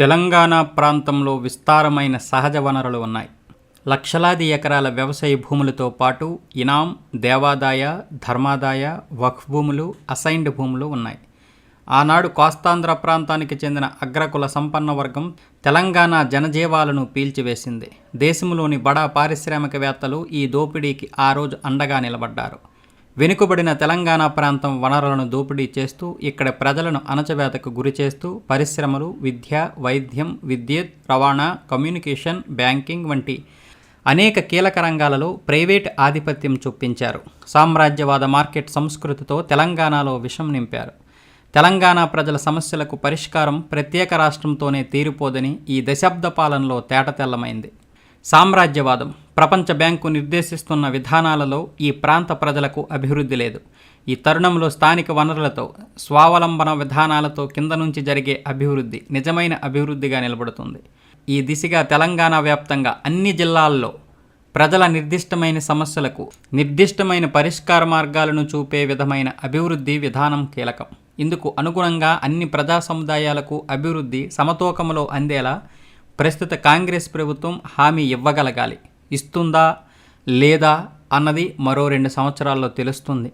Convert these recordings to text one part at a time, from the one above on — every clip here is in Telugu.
తెలంగాణ ప్రాంతంలో విస్తారమైన సహజ వనరులు ఉన్నాయి. లక్షలాది ఎకరాల వ్యవసాయ భూములతో పాటు ఇనాం దేవాదాయ ధర్మాదాయ వక్ఫ్ భూములు అసైన్డ్ భూములు ఉన్నాయి. ఆనాడు కోస్తాంధ్ర ప్రాంతానికి చెందిన అగ్రకుల సంపన్న వర్గం తెలంగాణ జనజీవాలను పీల్చివేసింది. దేశంలోని బడా పారిశ్రామికవేత్తలు ఈ దోపిడీకి ఆ రోజు అండగా నిలబడ్డారు. వెనుకబడిన తెలంగాణ ప్రాంతం వనరులను దోపిడీ చేస్తూ ఇక్కడ ప్రజలను అణచవేతకు గురి చేస్తూ పరిశ్రమలు విద్య వైద్యం విద్యుత్ రవాణా కమ్యూనికేషన్ బ్యాంకింగ్ వంటి అనేక కీలక రంగాలలో ప్రైవేట్ ఆధిపత్యం చూపించారు. సామ్రాజ్యవాద మార్కెట్ సంస్కృతితో తెలంగాణలో విషం నింపారు. తెలంగాణ ప్రజల సమస్యలకు పరిష్కారం ప్రత్యేక రాష్ట్రంతోనే తీరిపోదని ఈ దశాబ్ద పాలనలో తేటతెల్లమైంది. సామ్రాజ్యవాదం ప్రపంచ బ్యాంకు నిర్దేశిస్తున్న విధానాలలో ఈ ప్రాంత ప్రజలకు అభివృద్ధి లేదు. ఈ తరుణంలో స్థానిక వనరులతో స్వావలంబన విధానాలతో కింద నుంచి జరిగే అభివృద్ధి నిజమైన అభివృద్ధిగా నిలబడుతుంది. ఈ దిశగా తెలంగాణ వ్యాప్తంగా అన్ని జిల్లాల్లో ప్రజల నిర్దిష్టమైన సమస్యలకు నిర్దిష్టమైన పరిష్కార మార్గాలను చూపే విధమైన అభివృద్ధి విధానం కీలకం. ఇందుకు అనుగుణంగా అన్ని ప్రజా సముదాయాలకు అభివృద్ధి సమతూకంలో అందేలా ప్రస్తుత కాంగ్రెస్ ప్రభుత్వం హామీ ఇవ్వగలగాలి. ఇస్తుందా? లేదా? అన్నది మరో రెండు సంవత్సరాల్లో తెలుస్తుంది.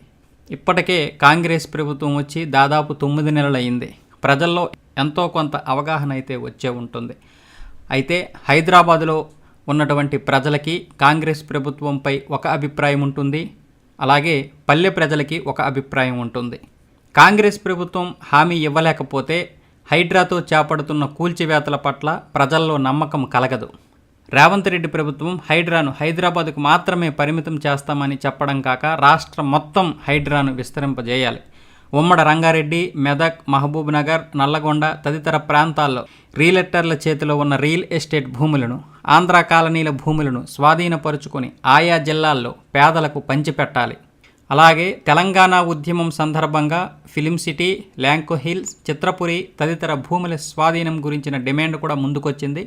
ఇప్పటికే కాంగ్రెస్ ప్రభుత్వం వచ్చి దాదాపు తొమ్మిది నెలలయ్యింది. ప్రజల్లో ఎంతో కొంత అవగాహన అయితే వచ్చే ఉంటుంది. అయితే హైదరాబాదులో ఉన్నటువంటి ప్రజలకి కాంగ్రెస్ ప్రభుత్వంపై ఒక అభిప్రాయం ఉంటుంది. అలాగే పల్లె ప్రజలకి ఒక అభిప్రాయం ఉంటుంది. కాంగ్రెస్ ప్రభుత్వం హామీ ఇవ్వలేకపోతే హైడ్రాతో చేపడుతున్న కూల్చివేతల పట్ల ప్రజల్లో నమ్మకం కలగదు. రేవంత్ రెడ్డి ప్రభుత్వం హైడ్రాను హైదరాబాద్కు మాత్రమే పరిమితం చేస్తామని చెప్పడం కాక రాష్ట్రం మొత్తం హైడ్రాను విస్తరింపజేయాలి. ఉమ్మడి రంగారెడ్డి మెదక్ మహబూబ్ నగర్ నల్లగొండ తదితర ప్రాంతాల్లో రియలెక్టర్ల చేతిలో ఉన్న రియల్ ఎస్టేట్ భూములను ఆంధ్ర కాలనీల భూములను స్వాధీనపరుచుకొని ఆయా జిల్లాల్లో పేదలకు పంచిపెట్టాలి. అలాగే తెలంగాణ ఉద్యమం సందర్భంగా film city Lanco hills Chitrapuri తదితర భూముల స్వాధీనం గురించిన డిమాండ్ కూడా ముందుకొచ్చింది.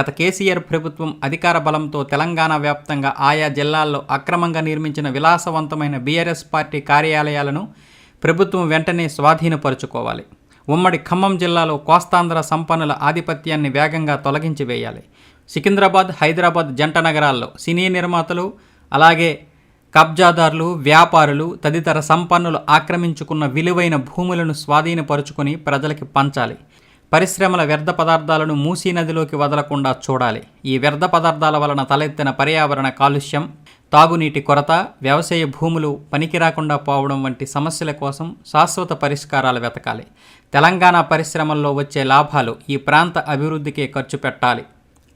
గత కేసీఆర్ ప్రభుత్వం అధికార బలంతో తెలంగాణ వ్యాప్తంగా ఆయా జిల్లాల్లో అక్రమంగా నిర్మించిన విలాసవంతమైన బీఆర్ఎస్ పార్టీ కార్యాలయాలను ప్రభుత్వం వెంటనే స్వాధీనపరుచుకోవాలి. ఉమ్మడి ఖమ్మం జిల్లాలో కోస్తాంధ్ర సంపన్నుల ఆధిపత్యాన్ని వేగంగా తొలగించి వేయాలి. సికింద్రాబాద్ హైదరాబాద్ జంట నగరాల్లో సినీ నిర్మాతలు అలాగే కబ్జాదారులు వ్యాపారులు తదితర సంపన్నులు ఆక్రమించుకున్న విలువైన భూములను స్వాధీనపరుచుకొని ప్రజలకి పంచాలి. పరిశ్రమల వ్యర్థ పదార్థాలను మూసీ నదిలోకి వదలకుండా చూడాలి. ఈ వ్యర్థ పదార్థాల వలన తలెత్తిన పర్యావరణ కాలుష్యం తాగునీటి కొరత వ్యవసాయ భూములు పనికిరాకుండా పోవడం వంటి సమస్యల కోసం శాశ్వత పరిష్కారాలు వెతకాలి. తెలంగాణ పరిశ్రమల్లో వచ్చే లాభాలు ఈ ప్రాంత అభివృద్ధికే ఖర్చు పెట్టాలి.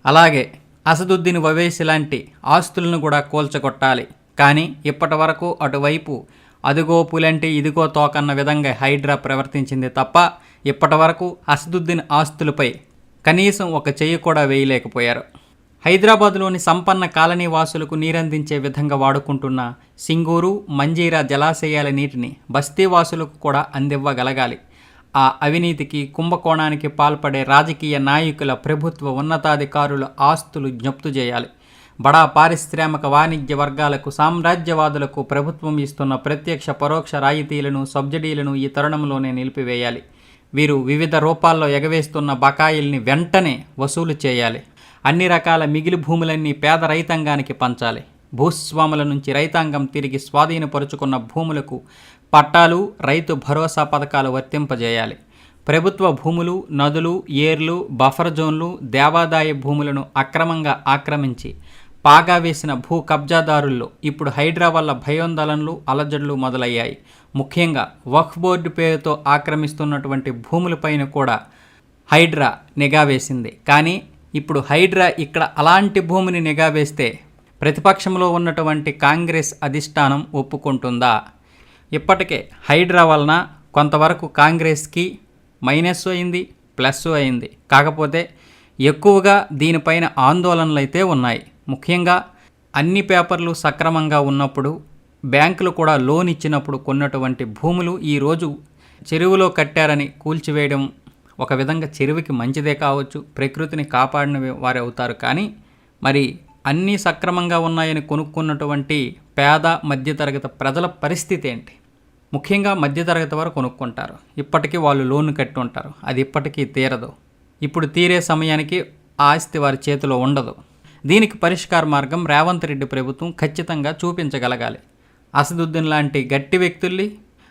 అలాగే అసదుద్దీన్ వవేసి లాంటి ఆస్తులను కూడా కూల్చగొట్టాలి. కానీ ఇప్పటి వరకు అటువైపు అదిగో పులంటి ఇదిగో తోకన్న విధంగా హైడ్రా ప్రవర్తించింది తప్ప ఇప్పటి వరకు అసదుద్దీన్ ఆస్తులపై కనీసం ఒక చెయ్యి కూడా వేయలేకపోయారు. హైదరాబాద్లోని సంపన్న కాలనీ వాసులకు నీరందించే విధంగా వాడుకుంటున్న సింగూరు మంజీరా జలాశయాల నీటిని బస్తీ వాసులకు కూడా అందివ్వగలగాలి. ఆ అవినీతికి కుంభకోణానికి పాల్పడే రాజకీయ నాయకుల ప్రభుత్వ ఉన్నతాధికారుల ఆస్తులు జ్ఞప్తు చేయాలి. బడా పారిశ్రామిక వాణిజ్య వర్గాలకు సామ్రాజ్యవాదులకు ప్రభుత్వం ఇస్తున్న ప్రత్యక్ష పరోక్ష రాయితీలను సబ్సిడీలను ఈ తరుణంలోనే నిలిపివేయాలి. వీరు వివిధ రూపాల్లో ఎగవేస్తున్న బకాయిల్ని వెంటనే వసూలు చేయాలి. అన్ని రకాల మిగిలి భూములన్నీ పేద రైతాంగానికి పంచాలి. భూస్వాముల నుంచి రైతాంగం తిరిగి స్వాధీనపరుచుకున్న భూములకు పట్టాలు రైతు భరోసా పథకాలు వర్తింపజేయాలి. ప్రభుత్వ భూములు నదులు ఏర్లు బఫర్ జోన్లు దేవాదాయ భూములను అక్రమంగా ఆక్రమించి పాగా వేసిన భూ కబ్జాదారుల్లో ఇప్పుడు హైడ్రా వల్ల భయోందోళనలు అలజడులు మొదలయ్యాయి. ముఖ్యంగా వక్ఫ్ బోర్డు పేరుతో ఆక్రమిస్తున్నటువంటి భూములపైన కూడా హైడ్రా నిఘా వేసింది. కానీ ఇప్పుడు హైడ్రా ఇక్కడ అలాంటి భూమిని నిఘా వేస్తే ప్రతిపక్షంలో ఉన్నటువంటి కాంగ్రెస్ అధిష్టానం ఒప్పుకుంటుందా? ఇప్పటికే హైడ్రా వలన కొంతవరకు కాంగ్రెస్కి మైనస్ అయింది ప్లస్ అయింది. కాకపోతే ఎక్కువగా దీనిపైన ఆందోళనలు అయితే ఉన్నాయి. ముఖ్యంగా అన్ని పేపర్లు సక్రమంగా ఉన్నప్పుడు బ్యాంకులు కూడా లోన్ ఇచ్చినప్పుడు కొన్నటువంటి భూములు ఈరోజు చెరువులో కట్టారని కూల్చివేయడం ఒక విధంగా చెరువుకి మంచిదే కావచ్చు ప్రకృతిని కాపాడిన వారు అవుతారు. కానీ మరి అన్నీ సక్రమంగా ఉన్నాయని కొనుక్కున్నటువంటి పేద మధ్యతరగతి ప్రజల పరిస్థితి ఏంటి? ముఖ్యంగా మధ్యతరగతి వారు కొనుక్కుంటారు. ఇప్పటికీ వాళ్ళు లోన్ కట్టి ఉంటారు అది ఇప్పటికీ తీరదు. ఇప్పుడు తీరే సమయానికి ఆస్తి వారి చేతిలో ఉండదు. దీనికి పరిష్కార మార్గం రేవంత్ రెడ్డి ప్రభుత్వం ఖచ్చితంగా చూపించగలగాలి. అసదుద్దీన్ లాంటి గట్టి వ్యక్తుల్ని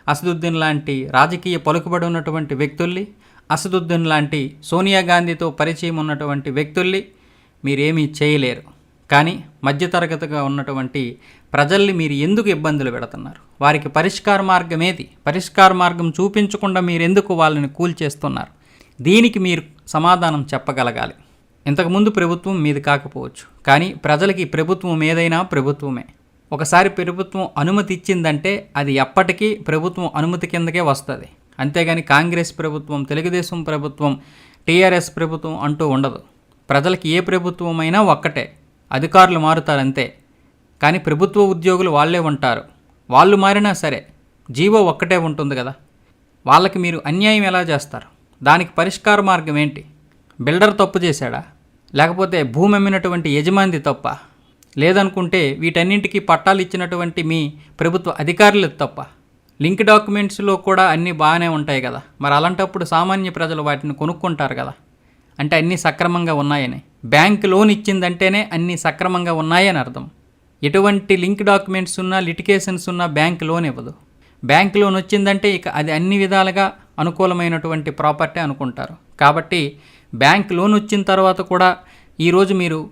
అసదుద్దీన్ లాంటి రాజకీయ పలుకుబడి ఉన్నటువంటి వ్యక్తుల్ని అసదుద్దీన్ లాంటి సోనియా గాంధీతో పరిచయం ఉన్నటువంటి వ్యక్తుల్ని మీరేమీ చేయలేరు. కానీ మధ్యతరగతిగా ఉన్నటువంటి ప్రజల్ని మీరు ఎందుకు ఇబ్బందులు పెడుతున్నారు? వారికి పరిష్కార మార్గం ఏది? పరిష్కార మార్గం చూపించకుండా మీరు ఎందుకు వాళ్ళని కూల్చేస్తున్నారు? దీనికి మీరు సమాధానం చెప్పగలగాలి. ఇంతకుముందు ప్రభుత్వం మీది కాకపోవచ్చు. కానీ ప్రజలకి ప్రభుత్వం ఏదైనా ప్రభుత్వమే. ఒకసారి ప్రభుత్వం అనుమతి ఇచ్చిందంటే అది ఎప్పటికీ ప్రభుత్వం అనుమతి కిందకే వస్తుంది. అంతేగాని కాంగ్రెస్ ప్రభుత్వం తెలుగుదేశం ప్రభుత్వం టీఆర్ఎస్ ప్రభుత్వం అంటూ ఉండదు. ప్రజలకి ఏ ప్రభుత్వం అయినా ఒక్కటే. అధికారులు మారుతారంతే. కానీ ప్రభుత్వ ఉద్యోగులు వాళ్ళే ఉంటారు. వాళ్ళు మారినా సరే జీవో ఒక్కటే ఉంటుంది కదా. వాళ్ళకి మీరు అన్యాయం ఎలా చేస్తారు? దానికి పరిష్కార మార్గం ఏంటి? బిల్డర్ తప్పు చేశాడా? లేకపోతే భూమి అమ్మినటువంటి యజమాని తప్ప. లేదనుకుంటే వీటన్నింటికి పట్టాలు ఇచ్చినటువంటి మీ ప్రభుత్వ అధికారులు తప్ప. లింక్ డాక్యుమెంట్స్లో కూడా అన్నీ బాగానే ఉంటాయి కదా. మరి అలాంటప్పుడు సామాన్య ప్రజలు వాటిని కొనుక్కుంటారు కదా. అంటే అన్నీ సక్రమంగా ఉన్నాయని. బ్యాంక్ లోన్ ఇచ్చిందంటేనే అన్నీ సక్రమంగా ఉన్నాయని అర్థం. ఎటువంటి లింక్ డాక్యుమెంట్స్ ఉన్నా లిటికేషన్స్ ఉన్నా బ్యాంక్ లోన్ ఇవ్వదు. బ్యాంక్ లోన్ వచ్చిందంటే ఇక అది అన్ని విధాలుగా అనుకూలమైనటువంటి ప్రాపర్టీ అనుకుంటారు. కాబట్టి బ్యాంక్ లోన్ వచ్చిన తర్వాత కూడా ఈరోజు మీరు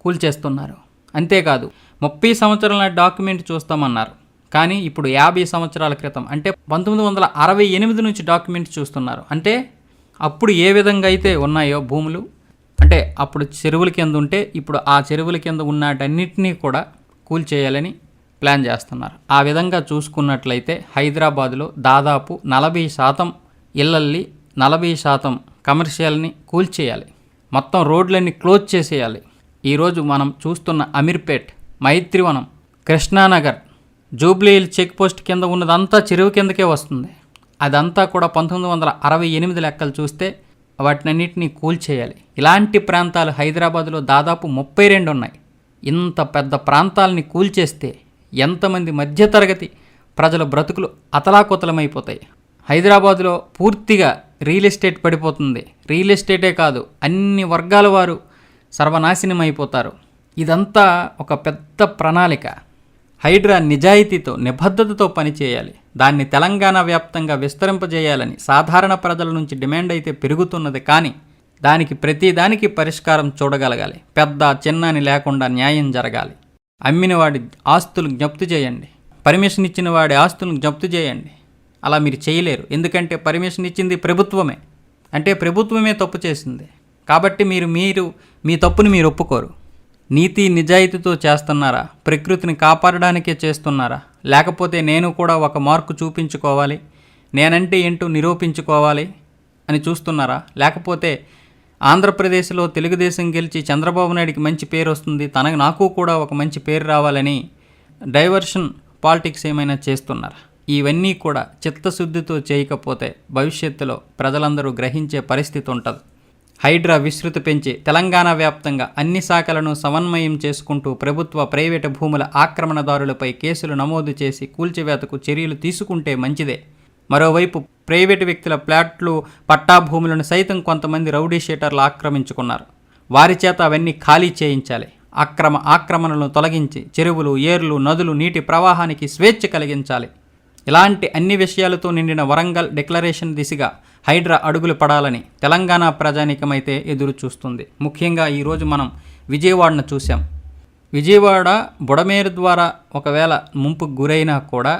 కూల్చేస్తున్నారు అంతేకాదు ముప్పై సంవత్సరాల డాక్యుమెంట్ చూస్తామన్నారు. కానీ ఇప్పుడు యాభై సంవత్సరాల క్రితం అంటే పంతొమ్మిది వందల అరవై ఎనిమిది నుంచి డాక్యుమెంట్ చూస్తున్నారు. అంటే అప్పుడు ఏ విధంగా అయితే ఉన్నాయో భూములు అంటే అప్పుడు చెరువుల కింద ఉంటే ఇప్పుడు ఆ చెరువుల కింద ఉన్నటన్నిటినీ కూడా కూల్చేయాలని ప్లాన్ చేస్తున్నారు. ఆ విధంగా చూసుకున్నట్లయితే హైదరాబాద్లో దాదాపు నలభై శాతం ఇళ్ళల్ని నలభై శాతం కమర్షియల్ని కూల్చేయాలి మొత్తం రోడ్లన్నీ క్లోజ్ చేసేయాలి. ఈరోజు మనం చూస్తున్న Ameerpet Maitrivanam Krishnanagar Jubilee Hill check post కింద ఉన్నదంతా చెరువు కిందకే వస్తుంది. అదంతా కూడా పంతొమ్మిది వందల అరవై ఎనిమిది లెక్కలు చూస్తే వాటినన్నింటినీ కూల్చేయాలి ఇలాంటి ప్రాంతాలు హైదరాబాద్లో దాదాపు ముప్పై రెండు ఉన్నాయి. ఇంత పెద్ద ప్రాంతాలని కూల్చేస్తే ఎంతమంది మధ్యతరగతి ప్రజల బ్రతుకులు అతలాకుతలమైపోతాయి. హైదరాబాదులో పూర్తిగా రియల్ ఎస్టేట్ పడిపోతుంది. రియల్ ఎస్టేటే కాదు అన్ని వర్గాల వారు సర్వనాశనం అయిపోతారు ఇదంతా ఒక పెద్ద ప్రణాళిక. హైడ్రా నిజాయితీతో నిబద్ధతతో పనిచేయాలి. దాన్ని తెలంగాణ వ్యాప్తంగా విస్తరింపజేయాలని సాధారణ ప్రజల నుంచి డిమాండ్ అయితే పెరుగుతున్నది కానీ దానికి ప్రతిదానికి పరిష్కారం చూడగలగాలి. పెద్ద చిన్నని లేకుండా న్యాయం జరగాలి. అమ్మిన వాడి ఆస్తులు జప్తు చేయండి. పర్మిషన్ ఇచ్చిన వాడి ఆస్తులను జప్తు చేయండి. అలా మీరు చేయలేరు. ఎందుకంటే పర్మిషన్ ఇచ్చింది ప్రభుత్వమే. అంటే ప్రభుత్వమే తప్పు చేసింది. కాబట్టి మీరు మీరు మీ తప్పుని మీరు ఒప్పుకోరు. నీతి నిజాయితీతో చేస్తున్నారా? ప్రకృతిని కాపాడడానికే చేస్తున్నారా? లేకపోతే నేను కూడా ఒక మార్కు చూపించుకోవాలి? నేనంటే ఏంటో నిరూపించుకోవాలి అని చూస్తున్నారా? లేకపోతే ఆంధ్రప్రదేశ్లో తెలుగుదేశం గెలిచి చంద్రబాబు నాయుడికి మంచి పేరు వస్తుంది తనకు నాకు కూడా ఒక మంచి పేరు రావాలని డైవర్షన్ పాలిటిక్స్ ఏమైనా చేస్తున్నారా? ఇవన్నీ కూడా చిత్తశుద్ధితో చేయకపోతే భవిష్యత్తులో ప్రజలందరూ గ్రహించే పరిస్థితి ఉంటుంది. హైడ్రా విస్తృతి పెంచి తెలంగాణ వ్యాప్తంగా అన్ని శాఖలను సమన్వయం చేసుకుంటూ ప్రభుత్వ ప్రైవేటు భూముల ఆక్రమణదారులపై కేసులు నమోదు చేసి కూల్చివేతకు చర్యలు తీసుకుంటే మంచిదే. మరోవైపు ప్రైవేటు వ్యక్తుల ప్లాట్లు పట్టా భూములను సైతం కొంతమంది రౌడీ షీటర్లు ఆక్రమించుకున్నారు. వారి చేత అవన్నీ ఖాళీ చేయించాలి. అక్రమ ఆక్రమణలను తొలగించి చెరువులు ఏర్లు నదులు నీటి ప్రవాహానికి స్వేచ్ఛ కలిగించాలి. ఇలాంటి అన్ని విషయాలతో నిండిన వరంగల్ డిక్లరేషన్ దిశగా హైడ్రా అడుగులు పడాలని తెలంగాణ ప్రజానీకమైతే ఎదురు చూస్తుంది ముఖ్యంగా ఈరోజు మనం విజయవాడను చూసాం విజయవాడ బుడమేరు ద్వారా ఒకవేళ ముంపుకు గురైనా కూడా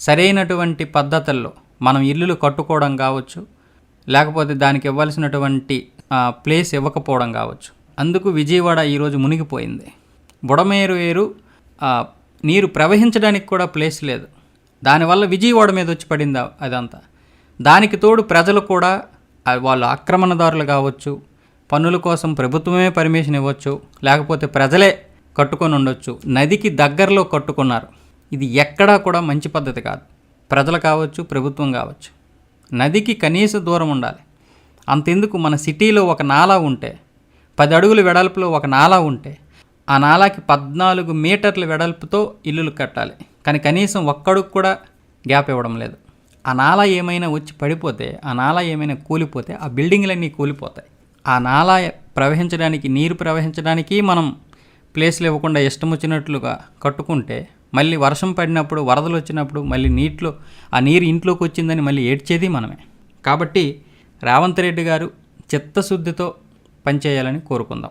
సరైనటువంటి పద్ధతుల్లో మనం ఇల్లులు కట్టుకోవడం కావచ్చు లేకపోతే దానికి ఇవ్వాల్సినటువంటి ప్లేస్ ఇవ్వకపోవడం కావచ్చు. అందుకు విజయవాడ ఈరోజు మునిగిపోయింది. బుడమేరు వేరు నీరు ప్రవహించడానికి కూడా ప్లేస్ లేదు. దానివల్ల విజయవాడ మీద వచ్చి పడింది అదంతా. దానికి తోడు ప్రజలు కూడా వాళ్ళు ఆక్రమణదారులు కావచ్చు పన్నుల కోసం ప్రభుత్వమే పర్మిషన్ ఇవ్వచ్చు లేకపోతే ప్రజలే కట్టుకొని ఉండొచ్చు నదికి దగ్గరలో కట్టుకున్నారు. ఇది ఎక్కడా కూడా మంచి పద్ధతి కాదు. ప్రజలు కావచ్చు ప్రభుత్వం కావచ్చు. నదికి కనీస దూరం ఉండాలి. అంతెందుకు మన సిటీలో ఒక నాలా ఉంటే పది అడుగుల వెడల్పులో ఒక నాలా ఉంటే ఆ నాలాకి పద్నాలుగు మీటర్ల వెడల్పుతో ఇల్లులు కట్టాలి. కానీ కనీసం ఒక్కడుగు కూడా గ్యాప్ ఇవ్వడం లేదు. ఆ నాలా ఏమైనా వచ్చి పడిపోతే ఆ నాలా ఏమైనా కూలిపోతే ఆ బిల్డింగ్లన్నీ కూలిపోతాయి. ఆ నాలా ప్రవహించడానికి నీరు ప్రవహించడానికి మనం ప్లేస్లు ఇవ్వకుండా ఇష్టం వచ్చినట్లుగా కట్టుకుంటే మళ్ళీ వర్షం పడినప్పుడు వరదలు వచ్చినప్పుడు మళ్ళీ నీటిలో ఆ నీరు ఇంట్లోకి వచ్చిందని మళ్ళీ ఏడ్చేది మనమే. కాబట్టి రేవంత్ రెడ్డి గారు చిత్తశుద్ధితో పనిచేయాలని కోరుకుందాం.